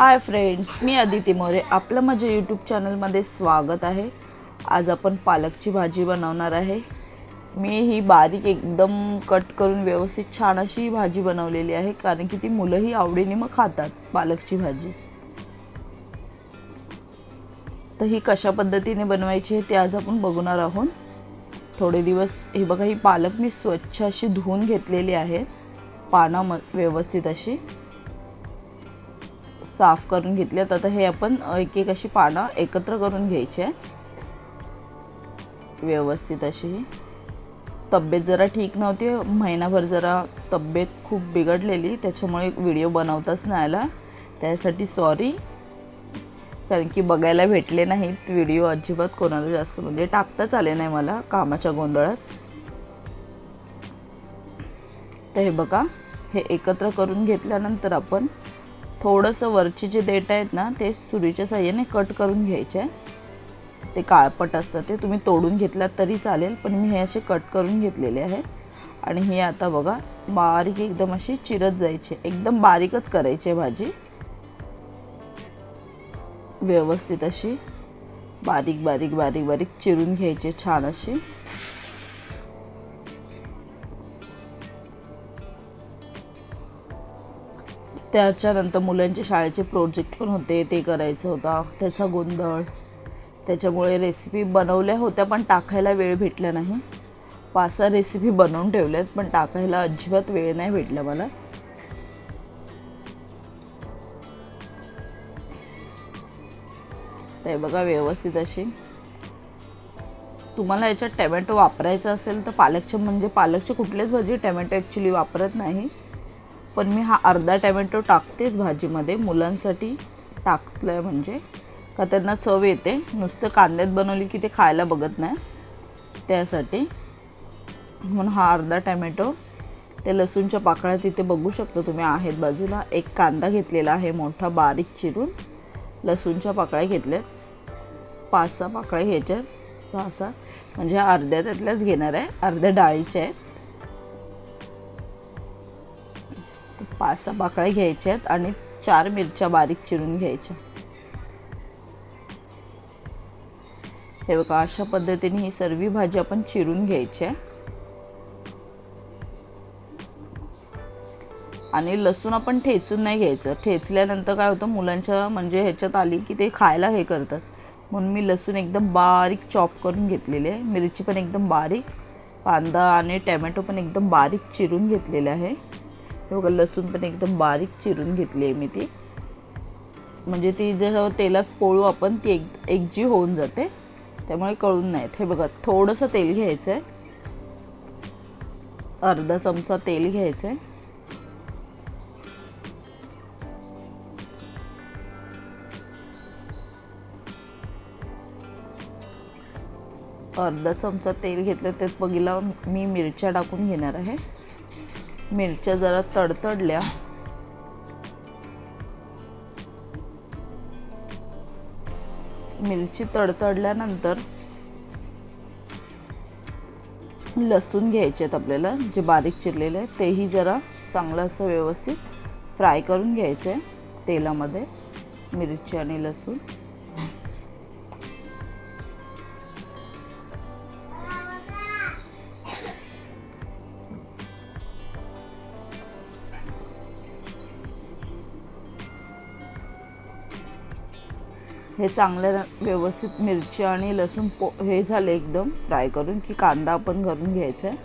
हाय friends मी अदिती मोरे. आपलं माझ्या यूट्यूब चॅनलमध्ये स्वागत आहे. आज आपण पालकची भाजी बनवणार आहे. मी ही बारीक एकदम कट करून व्यवस्थित छान अशी भाजी बनवलेली आहे कारण की ती मुलंही आवडीने मग खातात पालकची भाजी. तर ही कशा पद्धतीने बनवायची आहे ते आज आपण बघणार आहोत. थोडे दिवस हे बघा ही पालक मी स्वच्छ अशी धुवून घेतलेली आहे. पानं म व्यवस्थित अशी. साफ करून घेतल्यात आता हे आपण एक एक अशी पानं एकत्र करून घ्यायची आहे. व्यवस्थित अशी तब्येत जरा ठीक नव्हती. महिनाभर जरा तब्येत खूप बिघडलेली. त्याच्यामुळे व्हिडिओ बनवताच नाही आला. त्यासाठी सॉरी कारण की बघायला भेटले नाहीत. व्हिडिओ अजिबात कोणाला जास्त म्हणजे टाकताच आले नाही मला कामाच्या गोंधळात. तर हे बघा. हे एकत्र करून घेतल्यानंतर आपण थोडंसं वरचे जे देठ आहेत ना ते सुरीच्या साह्याने कट करून घ्यायचे. आहे ते काळपट असतं ते तुम्ही तोडून घेतलात तरी चालेल पण मी हे असे कट करून घेतलेले आहे. आणि हे आता बघा बारीक एकदम अशी चिरत जायची. एकदम बारीकच करायची आहे भाजी. व्यवस्थित अशी बारीक बारीक बारीक बारीक चिरून घ्यायची छान अशी. त्याच्यानंतर मुलांचे शाळेचे प्रोजेक्ट पण होते ते करायचं होता. त्याचा गोंधळ. त्याच्यामुळे रेसिपी बनवल्या होत्या पण टाकायला वेळ भेटला नाही. पाच सहा रेसिपी बनवून ठेवल्यात पण टाकायला अजिबात वेळ नाही भेटला मला. ते बघा व्यवस्थित अशी. तुम्हाला याच्यात टमॅटो वापरायचा असेल तर पालकचे म्हणजे पालकचे कुठलेच भाजी टमॅटो ॲक्च्युली वापरत नाही. पण मी हा अर्धा टॅमॅटो टाकतेच भाजीमध्ये मुलांसाठी टाकलं आहे म्हणजे. का त्यांना चव येते. नुसतं कांद्यात बनवली की ते खायला बघत नाही. त्यासाठी म्हणून हा अर्धा टॅमॅटो. ते लसूणच्या पाकळ्या तिथे बघू शकता तुम्ही आहेत बाजूला. एक कांदा घेतलेला आहे मोठा बारीक चिरून. लसूणच्या पाकळ्या घेतल्यात. पाच सहा पाकळ्या घ्यायच्या सहा सहा. म्हणजे अर्ध्या त्यातल्याच घेणार आहे. अर्ध्या डाळीच्या आहेत. पाच सहा पाकळ्या घ्यायच्या आहेत आणि चार मिरच्या बारीक चिरून घ्यायच्या. हे बघा अशा पद्धतीने ही सर्व भाजी आपण चिरून घ्यायची आहे. आणि लसूण आपण ठेचून नाही घ्यायचं. ठेचल्यानंतर काय होतं मुलांच्या म्हणजे ह्याच्यात आली की ते खायला हे करतात. म्हणून मी लसूण एकदम बारीक चॉप करून घेतलेले आहे. मिरची पण एकदम बारीक कांदा आणि टॅमॅटो पण एकदम बारीक चिरून घेतलेले आहे. हे बघा लसूण पण एकदम बारीक चिरून घेतली आहे मी ती. म्हणजे ती जसं तेलात पोळू आपण ती एक एकजी होऊन जाते. त्यामुळे कळून नाहीत हे बघा थोडंसं तेल घ्यायचं आहे अर्धा चमचा तेल घ्यायचं आहे अर्धा चमचा तेल घेतलं त्यात बघिला मी मिरच्या टाकून घेणार आहे. मिरच्या जरा तडतडल्या. मिरची तडतडल्यानंतर लसूण घ्यायचे आहेत आपल्याला जे बारीक चिरलेले आहे तेही जरा चांगलं असं व्यवस्थित फ्राय करून घ्यायचं आहे तेलामध्ये मिरची आणि लसूण. हे चांगलं व्यवस्थित मिरची आणि लसूण पो हे झाले एकदम फ्राय करून की कांदा आपण घालून घ्यायचा आहे.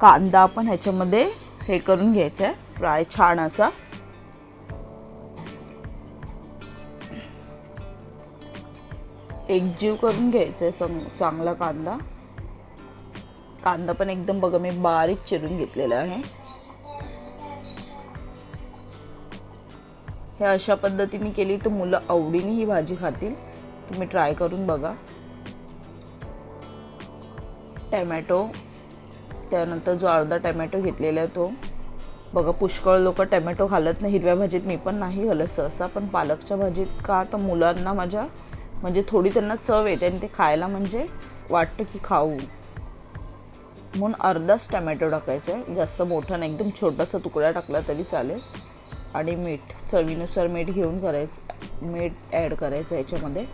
कांदा आपण ह्याच्यामध्ये हे करून घ्यायचा आहे फ्राय छान असा. एकजीव करून घ्यायचा आहे सम चांगला कांदा. कांदा पण एकदम बघा मी बारीक चिरून घेतलेला आहे. हे अशा पद्धतीने केली तर मुलं आवडीने ही भाजी खातील. तुम्ही ट्राय करून बघा. टॅमॅटो त्यानंतर जो अर्धा टॅमॅटो घेतलेला आहे तो. बघा पुष्कळ लोक टॅमॅटो घालत नाही. हिरव्या भाजीत मी पण नाही घालत सहसा पण पालकच्या भाजीत का? तर मुलांना माझ्या म्हणजे थोडी त्यांना चव येते आणि ते खायला म्हणजे वाटतं की खाऊ. म्हणून अर्धाच टमॅटो टाकायचा आहे. जास्त मोठा नाही एकदम छोटासा तुकडा टाकला तरी चालेल. आणि मीठ चवीनुसार मीठ घेऊन करायचं मीठ ॲड करायचं याच्यामध्ये.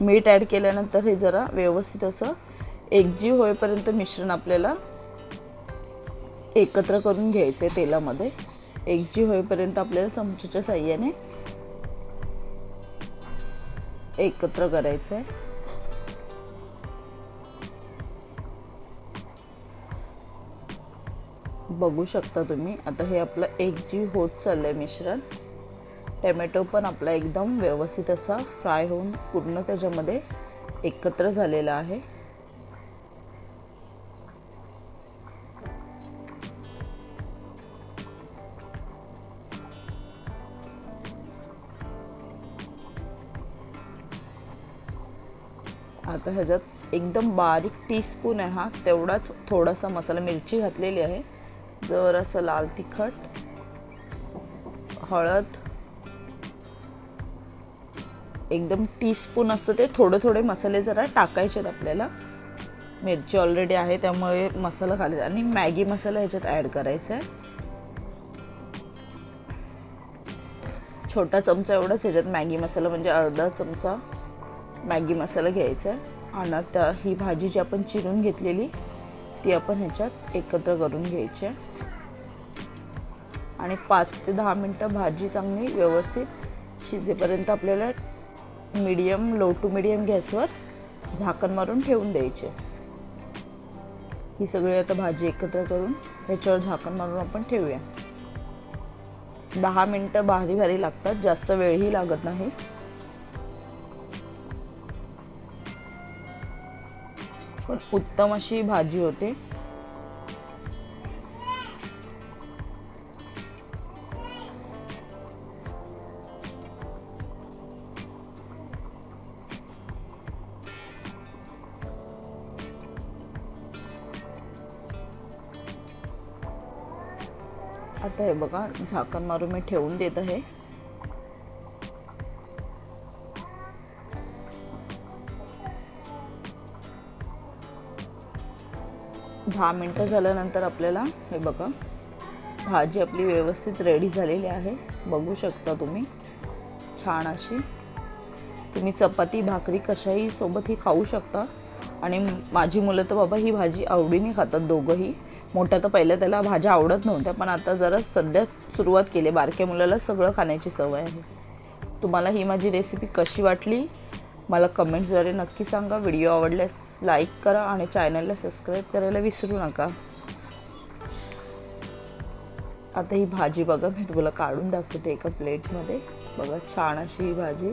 मीठ ॲड केल्यानंतर हे जरा व्यवस्थित असं एकजीव होईपर्यंत मिश्रण आपल्याला एकत्र करून घ्यायचं आहे तेलामध्ये. एकजीव होईपर्यंत आपल्याला चमच्याच्या साह्याने एकत्र करायचं आहे बघू शकता तुम्ही. आता हे आपलं एक जी होत चाललं आहे मिश्रण. टॅमॅटो पण आपला एकदम व्यवस्थित असा फ्राय होऊन पूर्ण त्याच्यामध्ये एकत्र झालेला आहे. आता ह्याच्यात एकदम बारीक टीस्पून आहे हा. तेवढाच थोडासा मसाला मिरची घातलेली आहे. जरासं लाल तिखट हळद एकदम टीस्पून असतं ते. थोडे थोडे मसाले जरा टाकायचे आहेत आपल्याला. मिरची ऑलरेडी आहे त्यामुळे मसाला घालायचा आणि मॅगी मसाला ह्याच्यात ॲड करायचा आहे छोटा चमचा एवढाच ह्याच्यात मॅगी मसाला म्हणजे अर्धा चमचा मॅगी मसाला घ्यायचा आहे आणि त्या ही भाजी जी आपण चिरून घेतलेली ती आपण ह्याच्यात एकत्र करून घ्यायची आणि पाच ते दहा मिनटं भाजी चांगली व्यवस्थित शिजेपर्यंत आपल्याला मीडियम लो टू मीडियम गॅसवर झाकण मारून ठेवून द्यायचे ही सगळी आता भाजी एकत्र करून ह्याच्यावर झाकण मारून आपण ठेवूया. दहा मिनटं भारी भारी लागतात जास्त वेळही लागत नाही. पण उत्तम अशी भाजी होते. आता हे बघा झाकण मारून मी ठेवून देत आहे. दहा मिनटं झाल्यानंतर आपल्याला हे बघा भाजी आपली व्यवस्थित रेडी झालेली आहे. बघू शकता तुम्ही. छान अशी. तुम्ही चपाती भाकरी कशाही सोबत ही खाऊ शकता. आणि माझी मुलं तर बाबा ही भाजी आवडीने खातात दोघंही. मोठ्या तर पहिल्या त्याला भाज्या आवडत नव्हत्या पण आता जरा सध्या सुरुवात केली. बारक्या मुलाला सगळं खाण्याची सवय आहे. तुम्हाला ही माझी रेसिपी कशी वाटली? मला कमेंट्सद्वारे नक्की सांगा. व्हिडिओ आवडल्यास लाईक करा आणि चॅनलला सबस्क्राईब करायला विसरू नका. आता ही भाजी बघा मी तुम्हाला काढून दाखवते एका प्लेटमध्ये बघा छान अशी ही भाजी.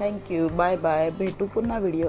थँक्यू बाय बाय भेटू पुन्हा व्हिडिओ